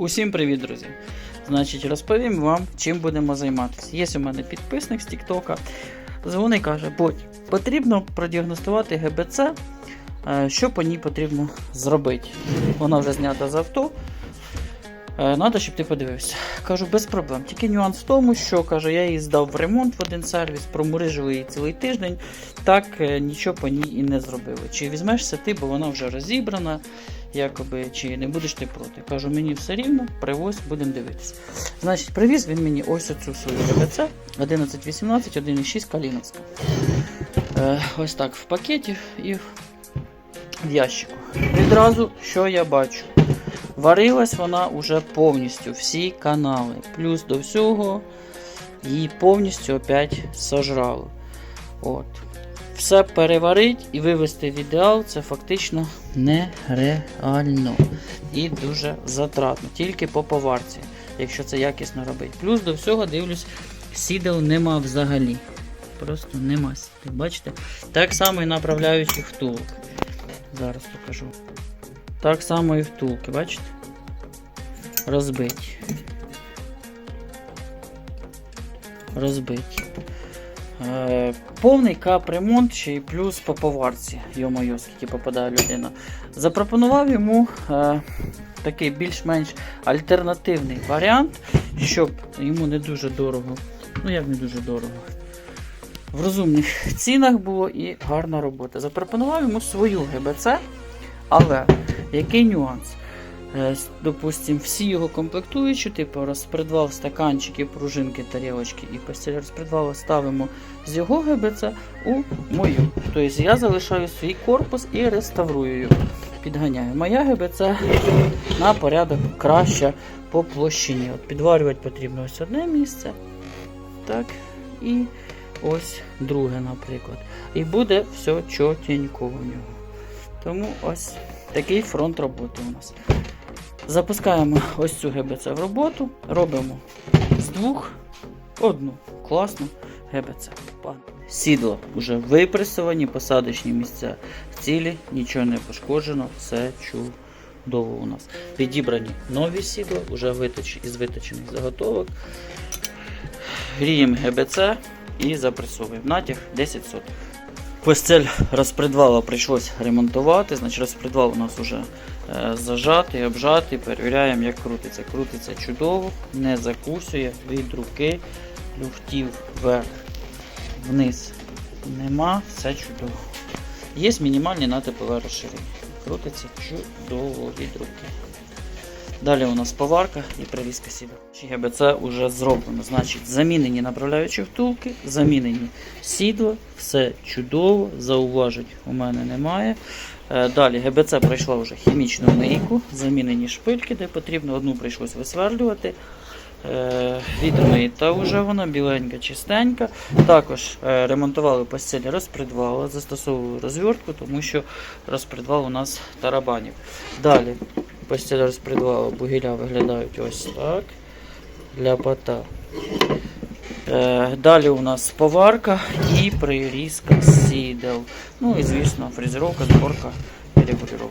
Усім привіт, друзі! Значить, розповім вам, чим будемо займатися. Є у мене підписник з Тіктока. Дзвонить каже, будь потрібно продіагностувати ГБЦ, е, що по ній потрібно зробити. Вона вже знята з авто. Треба, щоб ти подивився. Кажу, без проблем. Тільки нюанс в тому, що каже, я її здав в ремонт в один сервіс, промурижив її цілий тиждень, так е, нічого по ній і не зробили. Чи візьмешся ти, бо вона вже розібрана, якоби, чи не будеш ти проти. Кажу, мені все рівно, привозь, будемо дивитися. Значить, привіз він мені ось оцю свою ГБЦ 1118, 1,6 Каліновська. Е, ось так в пакеті і в ящику. Відразу, що я бачу? Варилась вона уже повністю всі канали. Плюс до всього її повністю опять сожрало. От. Все переварить і вивести в ідеал це фактично нереально і дуже затратно, тільки по поварці, якщо це якісно робити. Плюс до всього дивлюсь, сідел нема взагалі. Просто нема сідел. Бачите? Так само і направляючих втулок. Зараз покажу. Так само і втулки, бачите? Розбиті. Розбиті. Е, повний капремонт ще й плюс по поварці. Йо-моє, скільки попадає людина. Запропонував йому е, такий більш-менш альтернативний варіант, щоб йому не дуже дорого. Ну як не дуже дорого. В розумних цінах було і гарна робота. Запропонував йому свою ГБЦ, але який нюанс? Е, Допустим, всі його комплектуючі, типу розпредвал стаканчики, пружинки, тарілочки і постіль розпредвала ставимо з його ГБЦ у мою. Тобто я залишаю свій корпус і реставрую його. Підганяю. Моя ГБЦ на порядок краще по площині. От підварювати потрібно ось одне місце. Так. І ось друге, наприклад. І буде все чотенько у нього. Тому ось такий фронт роботи у нас. Запускаємо ось цю ГБЦ в роботу, робимо з двох одну класну ГБЦ. Сідла вже випресовані, посадочні місця цілі, нічого не пошкоджено, все чудово у нас. Підібрані нові сідла, вже виточ, із виточених заготовок. Гріємо ГБЦ і запресовуємо. Натяг 10 соток. Постель розпредвала прийшлось ремонтувати. Значить, розпредвал у нас вже зажатий, обжатий. Перевіряємо, як крутиться. Крутиться чудово, не закусує від руки, люфтів вверх, вниз нема, все чудово. Є мінімальні на ТПВ розширення. Крутиться чудово від руки. Далі у нас поварка і привізка сіда. ГБЦ вже зроблено. Значить, замінені направляючі втулки, замінені сідла, все чудово, зауважень у мене немає. Е, Далі ГБЦ пройшла вже хімічну мийку, замінені шпильки, де потрібно, одну прийшлось висверлювати. Е, Відмита вже вона, біленька, чистенька. Також е, ремонтували постіль розпредвала, застосовували розвертку, тому що розпредвал у нас тарабанів. Далі постіль розпредвала бугіля виглядають ось так. Ляпота. Е, Далі у нас поварка і прирізка сідел. Ну і звісно, фрезеровка, зборка і регулювання.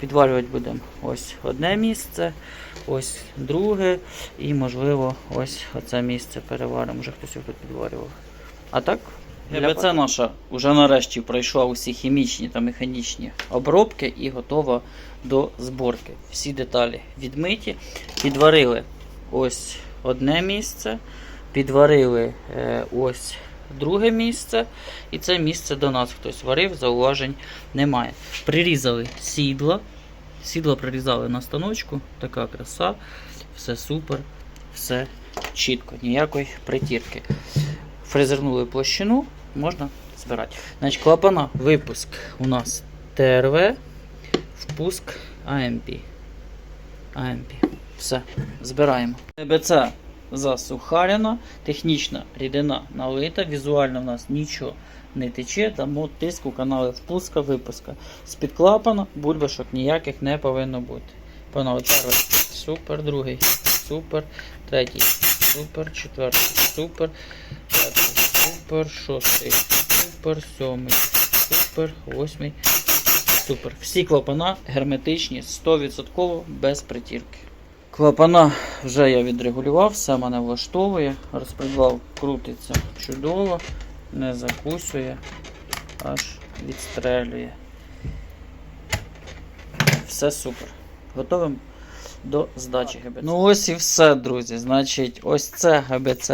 Підварювати будемо ось одне місце, ось друге, і можливо ось оце місце переваримо. Вже хтось його підварював. А так, ГБЦ наша вже нарешті пройшла усі хімічні та механічні обробки і готова до зборки. Всі деталі відмиті. Підварили ось одне місце, підварили е, ось друге місце, і це місце до нас хтось варив, зауважень немає. Прирізали сідло. Сідло прирізали на станочку, така краса, все супер, все чітко, ніякої притірки. Фрезернули площину, можна збирати. Значить, клапана, випуск у нас ТРВ, впуск АМП. АМП. Все, збираємо. ТБЦ засухарена, технічна рідина налита, візуально в нас нічого не тече, тому тиск у канали впуска, випуска. З-під клапана бульбашок ніяких не повинно бути. Панове, перший, супер, другий, супер, третій, супер, четвертий, супер, супер, шостий, супер, сьомий, супер, восьмий, супер. Всі клапана герметичні, 100% без притірки. Клапана вже я відрегулював, все мене влаштовує. Розпредвал крутиться чудово, не закусує, аж відстрелює. Все супер. Готовим до здачі ГБЦ. Ну ось і все, друзі. Значить, ось це ГБЦ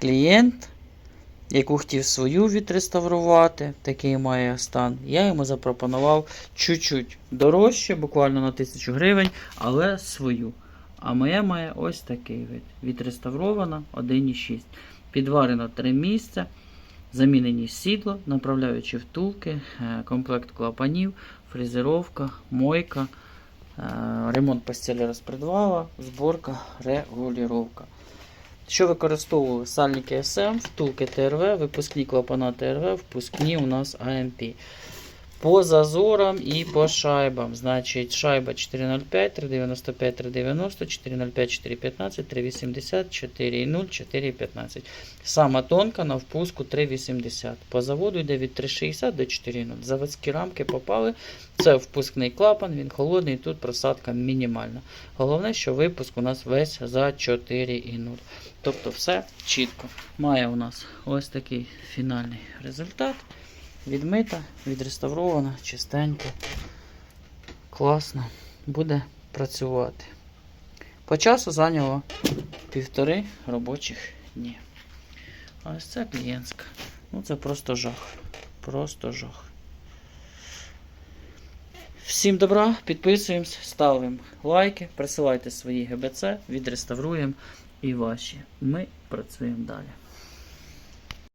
клієнт, яку хотів свою відреставрувати, такий має стан. Я йому запропонував чуть-чуть дорожче, буквально на 1000 гривень, але свою. А моя має ось такий вид. Відреставрована 1,6. Підварено 3 місця. Замінені сідло, направляючі втулки, е, комплект клапанів, фрезеровка, мойка, е, ремонт постелі розпредвала, зборка, регулювання. Що використовували сальники SM, втулки ТРВ, випускні клапана ТРВ, впускні у нас АМП. По зазорам і по шайбам. Значить, шайба 405, 395, 390, 405, 415, 380, 4,0, 4,15. Сама тонка на впуску 3,80. По заводу йде від 3,60 до 4,0. Заводські рамки попали. Це впускний клапан, він холодний, тут просадка мінімальна. Головне, що випуск у нас весь за 4,0. Тобто все чітко. Має у нас ось такий фінальний результат. Відмита, відреставрована, чистенько. Класно. Буде працювати. По часу зайняло півтори робочих дні. А ось це клієнтська. Ну це просто жах. Просто жах. Всім добра, підписуємось, ставимо лайки, присилайте свої ГБЦ, відреставруємо і ваші. Ми працюємо далі.